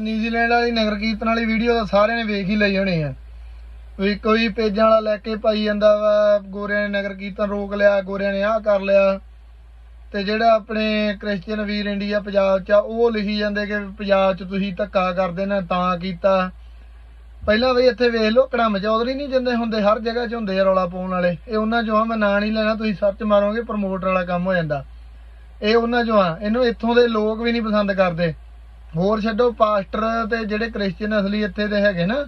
New Zealand ਵਾਲੀ ਨਗਰ ਕੀਰਤਨ ਵਾਲੀ video ਤਾਂ ਸਾਰਿਆਂ ਨੇ ਵੇਖ ਹੀ ਲਈ ਹੋਣੀ ਆ। ਵੀ ਕੋਈ ਪੇਜਾਂ ਵਾਲਾ ਲੈ ਕੇ ਪਾਈ ਜਾਂਦਾ ਵਾ, ਗੋਰਿਆਂ ਨੇ ਨਗਰ ਕੀਰਤਨ ਰੋਕ ਲਿਆ, ਗੋਰਿਆਂ ਨੇ ਆਹ ਕਰ ਲਿਆ। ਤੇ ਜਿਹੜਾ ਆਪਣੇ ਕ੍ਰਿਸਚੀਅਨ ਵੀਰ ਇੰਡੀਆ ਪੰਜਾਬ 'ਚ ਆ, ਉਹ ਲਿਖੀ ਜਾਂਦੇ ਕਿ ਪੰਜਾਬ 'ਚ ਤੁਸੀਂ ਧੱਕਾ ਕਰਦੇ ਨੇ ਤਾਂ ਕੀਤਾ। ਪਹਿਲਾਂ ਵੀ ਇੱਥੇ ਵੇਖ ਲਓ, ਕੜਮ ਚੌਧਰੀ ਨਹੀਂ ਜਿੰਦੇ ਹੁੰਦੇ, ਹਰ ਜਗ੍ਹਾ 'ਚ ਹੁੰਦੇ ਆ ਰੌਲਾ ਪਾਉਣ ਵਾਲੇ। ਇਹ ਉਹਨਾਂ 'ਚੋਂ ਆ, ਮੈਂ ਨਾਂ ਨਹੀਂ ਲੈਣਾ, ਤੁਸੀਂ ਸਰਚ ਮਾਰੋਗੇ ਪ੍ਰਮੋਟਰ ਵਾਲਾ ਕੰਮ ਹੋ ਜਾਂਦਾ। ਇਹ ਉਹਨਾਂ 'ਚੋਂ ਆ, ਇਹਨੂੰ ਇੱਥੋਂ ਦੇ ਲੋਕ ਵੀ ਨਹੀਂ ਪਸੰਦ ਕਰਦੇ। ਹੋਰ ਛੱਡੋ, ਪਾਸਟਰ ਤੇ ਜਿਹੜੇ ਕ੍ਰਿਸਚੀਅਨ ਅਸਲੀ ਇੱਥੇ ਦੇ ਹੈਗੇ ਨਾ,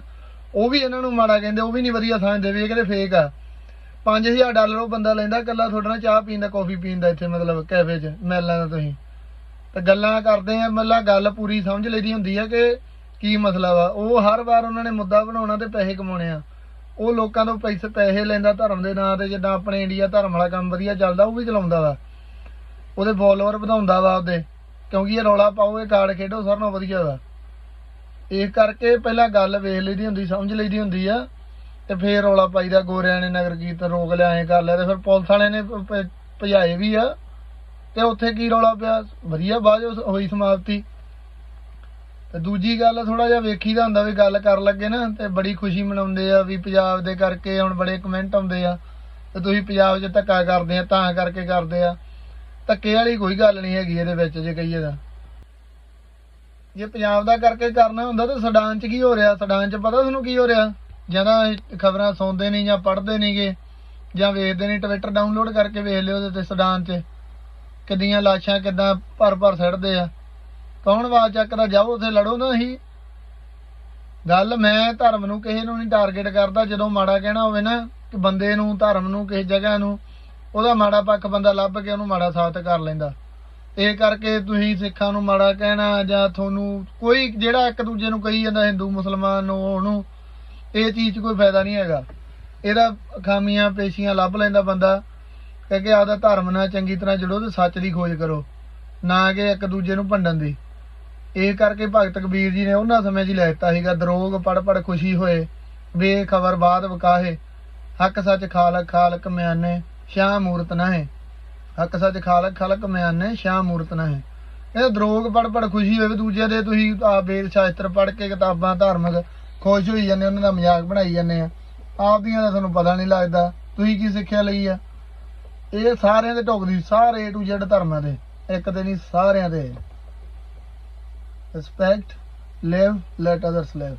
ਉਹ ਵੀ ਇਹਨਾਂ ਨੂੰ ਮਾੜਾ ਕਹਿੰਦੇ, ਉਹ ਵੀ ਨਹੀਂ ਵਧੀਆ ਸਮਝਦੇ ਵੀ ਇਹ ਕਹਿੰਦੇ ਫੇਕ ਆ। 5000 ਡਾਲਰ ਉਹ ਬੰਦਾ ਲੈਂਦਾ ਕੱਲਾ ਤੁਹਾਡੇ ਨਾਲ ਚਾਹ ਪੀਣ ਪੀਂਦਾ ਕਾਫੀ ਪੀਂਦਾ ਇੱਥੇ ਮਤਲਬ ਕੈਫੇ 'ਚ ਮੈਲਾਂ ਦਾ ਤੁਸੀਂ। ਤਾਂ ਗੱਲਾਂ ਕਰਦੇ ਆ, ਮਤਲਬ ਗੱਲ ਪੂਰੀ ਸਮਝ ਲਈਦੀ ਹੁੰਦੀ ਆ ਕਿ ਕੀ ਮਸਲਾ ਵਾ। ਉਹ ਹਰ ਵਾਰ ਉਹਨਾਂ ਨੇ ਮੁੱਦਾ ਬਣਾਉਣਾ ਤੇ ਪੈਸੇ ਕਮਾਉਣੇ ਆ। ਉਹ ਲੋਕਾਂ ਤੋਂ ਪੈਸੇ ਪੈਸੇ ਲੈਂਦਾ ਧਰਮ ਦੇ ਨਾਂ ਤੇ, ਜਿੱਦਾਂ ਆਪਣੇ ਇੰਡੀਆ ਧਰਮ ਵਾਲਾ ਕੰਮ ਵਧੀਆ ਚੱਲਦਾ, ਉਹ ਵੀ ਚਲਾਉਂਦਾ ਵਾ। ਉਹਦੇ ਫੋਲੋਅਰ ਵਧਾਉਂਦਾ ਵਾ ਉਹਦੇ। ਕਿਉਂਕਿ ਇਹ ਰੌਲਾ ਪਾਓ, ਇਹ ਕਾਰਡ ਖੇਡੋ, ਸਾਰਿਆਂ ਨਾਲੋਂ ਵਧੀਆ ਵਾ। ਇਸ ਕਰਕੇ ਪਹਿਲਾਂ ਗੱਲ ਵੇਖ ਲਈਦੀ ਹੁੰਦੀ, ਸਮਝ ਲਈਦੀ ਹੁੰਦੀ ਆ। ਤੇ ਫੇਰ ਰੌਲਾ ਪਾਈਦਾ, ਗੋਰਿਆਂ ਨੇ ਨਗਰ ਕੀਰਤਨ ਰੋਕ ਲਿਆ, ਐਂ ਕਰ ਲਿਆ, ਤੇ ਫਿਰ ਪੁਲਿਸ ਵਾਲਿਆਂ ਨੇ ਭਜਾਏ ਵੀ ਆ। ਤੇ ਉੱਥੇ ਕੀ ਰੌਲਾ ਪਿਆ? ਵਧੀਆ, ਬਾਅਦ ਹੋਈ ਸਮਾਪਤੀ। ਤੇ ਦੂਜੀ ਗੱਲ ਥੋੜਾ ਜਿਹਾ ਵੇਖੀਦਾ ਹੁੰਦਾ ਵੀ ਗੱਲ ਕਰਨ ਲੱਗੇ ਨਾ, ਤੇ ਬੜੀ ਖੁਸ਼ੀ ਮਨਾਉਂਦੇ ਆ ਵੀ ਪੰਜਾਬ ਦੇ ਕਰਕੇ ਹੁਣ ਬੜੇ ਕਮੈਂਟ ਆਉਂਦੇ ਆ। ਤੇ ਤੁਸੀਂ ਪੰਜਾਬ 'ਚ ਧੱਕਾ ਕਰਦੇ ਆ, ਤਾਂ ਕਰਕੇ ਕਰਦੇ ਆ। ਧੱਕੇ ਵਾਲੀ ਕੋਈ ਗੱਲ ਨਹੀਂ ਹੈਗੀ ਇਹਦੇ ਵਿੱਚ, ਜੇ ਕਹੀਏ ਤਾਂ। ਜੇ ਪੰਜਾਬ ਦਾ ਕਰਕੇ ਕਰਨਾ ਹੁੰਦਾ ਤਾਂ ਸਡਾਨ 'ਚ ਕੀ ਹੋ ਰਿਹਾ? ਸਡਾਨ 'ਚ ਪਤਾ ਤੁਹਾਨੂੰ ਕੀ ਹੋ ਰਿਹਾ? ਜ਼ਿਆਦਾ ਖਬਰਾਂ ਸੁਣਦੇ ਨਹੀਂ ਜਾਂ ਪੜ੍ਹਦੇ ਨਹੀਂਗੇ ਜਾਂ ਵੇਖਦੇ ਨਹੀਂ, ਟਵਿੱਟਰ ਡਾਊਨਲੋਡ ਕਰਕੇ ਵੇਖ ਲਿਓ ਉਹਦੇ ਤੇ ਸਡਾਨ 'ਚ। ਕਿੱਦੀਆਂ ਲਾਸ਼ਾਂ ਕਿੱਦਾਂ ਭਰ ਭਰ ਸੜਦੇ ਆ। ਕੌਣ ਆਵਾਜ਼ ਚੱਕਦਾ? ਜਾਓ ਉੱਥੇ, ਲੜੋ ਨਾ ਹੀ ਗੱਲ ਮੈਂ ਧਰਮ ਨੂੰ ਕਿਸੇ ਨੂੰ ਨਹੀਂ ਟਾਰਗੇਟ ਕਰਦਾ, ਜਦੋਂ ਮਾੜਾ ਕਹਿਣਾ ਹੋਵੇ ਨਾ, ਕਿ ਬੰਦੇ ਨੂੰ, ਧਰਮ ਨੂੰ, ਕਿਸੇ ਜਗ੍ਹਾ ਨੂੰ ਉਹਦਾ ਮਾੜਾ ਪੱਖ ਬੰਦਾ ਲੱਭ ਕੇ ਉਹਨੂੰ ਮਾੜਾ ਸਾਬਤ ਕਰ ਲੈਂਦਾ। ਇਹ ਕਰਕੇ ਤੁਸੀਂ ਸਿੱਖਾਂ ਨੂੰ ਮਾੜਾ ਕਹਿਣਾ ਜਾਂ ਤੁਹਾਨੂੰ ਕੋਈ ਜਿਹੜਾ ਇੱਕ ਦੂਜੇ ਨੂੰ ਕਹੀ ਜਾਂਦਾ ਹਿੰਦੂ, ਮੁਸਲਮਾਨ ਨੂੰ ਉਹਨੂੰ, ਇਹ ਚੀਜ਼ 'ਚ ਕੋਈ ਫਾਇਦਾ ਨਹੀਂ ਹੈਗਾ। ਇਹਦਾ ਖਾਮੀਆਂ, ਪੇਸ਼ੀਆਂ ਲੱਭ ਲੈਂਦਾ ਬੰਦਾ। ਕਿ ਆਪਦਾ ਧਰਮ ਨਾਲ ਚੰਗੀ ਤਰ੍ਹਾਂ ਜੁੜੋ ਤੇ ਸੱਚ ਦੀ ਖੋਜ ਕਰੋ। ਨਾ ਕਿ ਇੱਕ ਦੂਜੇ ਨੂੰ ਭੰਡਣ ਦੀ। ਇਹ ਕਰਕੇ ਭਗਤ ਕਬੀਰ ਜੀ ਨੇ ਉਹਨਾਂ ਸਮੇਂ 'ਚ ਹੀ ਲੈ ਦਿੱਤਾ ਸੀਗਾ, ਦਰੋਗ ਪੜ ਪੜ ਖੁਸ਼ੀ ਹੋਏ ਵੇ ਖਬਰ ਬਾਤ ਵਕਾਹੇ, ਹੱਕ ਸੱਚ ਖਾਲਕ ਖਾਲਕ ਮਿਆਨੇ। ਸ਼ਾਹ ਮੂਰਤ ਨਾ ਹੈ। ਹੱਕ ਸੱਚ ਖਾਲਕ ਖਾਲਕ ਮਿਆਨੇ, ਸ਼ਾਹ ਮੂਰਤ ਨਾ ਹੈ। ਇਹ ਦਰੋਗ ਪੜ ਪੜ ਖੁਸ਼ੀ ਹੋਵੇ ਦੂਜੇ ਦੇ, ਤੁਸੀਂ ਆ ਵੇਦ ਸ਼ਾਸਤਰ ਪੜ ਕੇ ਕਿਤਾਬਾਂ ਧਾਰਮਿਕ ਖੁਸ਼ ਹੋਈ ਜਾਂਦੇ ਉਹਨਾਂ ਦਾ ਮਜ਼ਾਕ ਬਣਾਈ ਜਾਂਦੇ ਆ। ਆਪ ਦੀਆਂ ਦਾ ਤੁਹਾਨੂੰ ਪਤਾ ਨਹੀਂ ਲੱਗਦਾ, ਤੁਸੀਂ ਕੀ ਸਿੱਖਿਆ ਲਈ ਆ? ਇਹ ਸਾਰਿਆਂ ਦੇ ਢੁਕਦੀ, ਸਾਰੇ ਏ ਟੂ ਜੈਡ ਧਰਮਾਂ ਦੇ, ਇੱਕ ਤੇ ਨਹੀਂ, ਸਾਰਿਆਂ ਦੇ। Respect live let others live